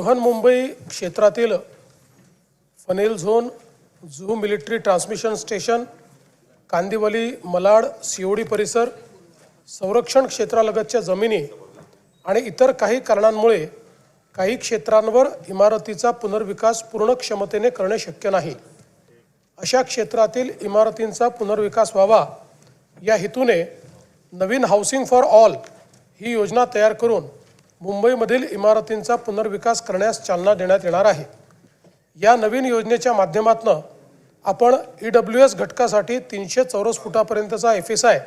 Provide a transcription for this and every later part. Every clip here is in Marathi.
बृहन्मुंबई क्षेत्रातील funnel zone Juhu military transmission station Kandivali Malad COD परिसर संरक्षण क्षेत्रालगतच्या जमिनी आणि इतर काही कारणांमुळे काही क्षेत्रांवर इमारतीचा पुनर्विकास पूर्ण क्षमतेने करणे शक्य नाही. अशा क्षेत्रातील इमारतींचा पुनर्विकास व्हावा या हेतूने नवीन हाऊसिंग फॉर ऑल ही योजना तयार करून मुंबईमधील इमारतींचा पुनर्विकास करण्यास चालना देण्यात येणार आहे. या नवीन योजनेच्या माध्यमातून आपण ई डब्ल्यू एस घटकासाठी तीनशे चौरस फुटापर्यंतचा एफ एस आय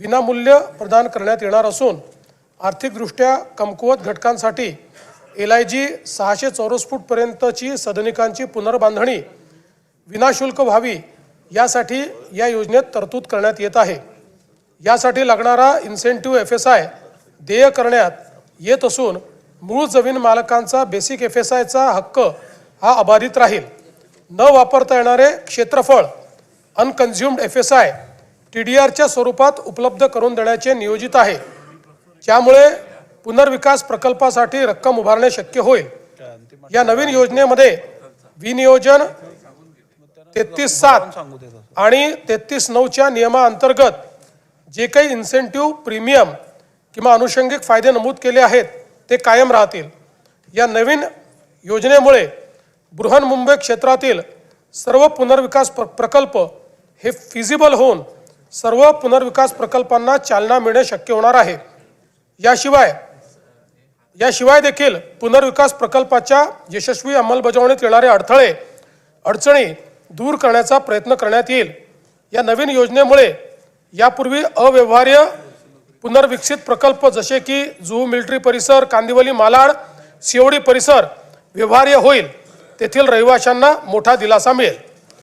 विनामूल्य प्रदान करण्यात येणार असून आर्थिकदृष्ट्या कमकुवत घटकांसाठी एल आय जी सहाशे चौरस फूटपर्यंतची सदनिकांची पुनर्बांधणी विनाशुल्क व्हावी यासाठी या योजनेत तरतूद करण्यात येत आहे. यासाठी लागणारा इन्सेंटिव्ह एफ एस आय देय करण्यात येत असून मूळ जमीन मालकांचा बेसिक एफ एस आयचा हक्क हा अबाधित राहील. न वापरता येणारे क्षेत्रफळ unconsumed F S I T D आरच्या स्वरूपात उपलब्ध करून देण्याचे नियोजित आहे. त्यामुळे पुनर्विकास प्रकल्पासाठी रक्कम उभारणे शक्य होईल. या नवीन योजनेमध्ये विनियोजन तेहतीस सात आणि तेहतीस नऊच्या नियमाअंतर्गत जे काही इन्सेंटिव्ह प्रीमियम किंवा अनुषंगिक फायदे नमूद केले आहेत ते कायम राहतील. या नवीन योजनेमुळे बृहन्मुंबई क्षेत्रातील सर्व पुनर्विकास प्र प्रकल्प हे फिजिबल होऊन सर्व पुनर्विकास प्रकल्पांना चालना मिळणे शक्य होणार आहे. याशिवाय याशिवाय देखील पुनर्विकास प्रकल्पाच्या यशस्वी अंमलबजावणीत येणारे अडथळे अडचणी दूर करण्याचा प्रयत्न करण्यात येईल. या नवीन योजनेमुळे यापूर्वी अव्यवहार्य पुनर्विकसित प्रकल्प जसे की जुहू मिलिटरी परिसर कांदिवली मालाड सिओडी परिसर व्यवहार्य होईल. तेथील रहिवाशांना मोठा दिलासा मिळेल.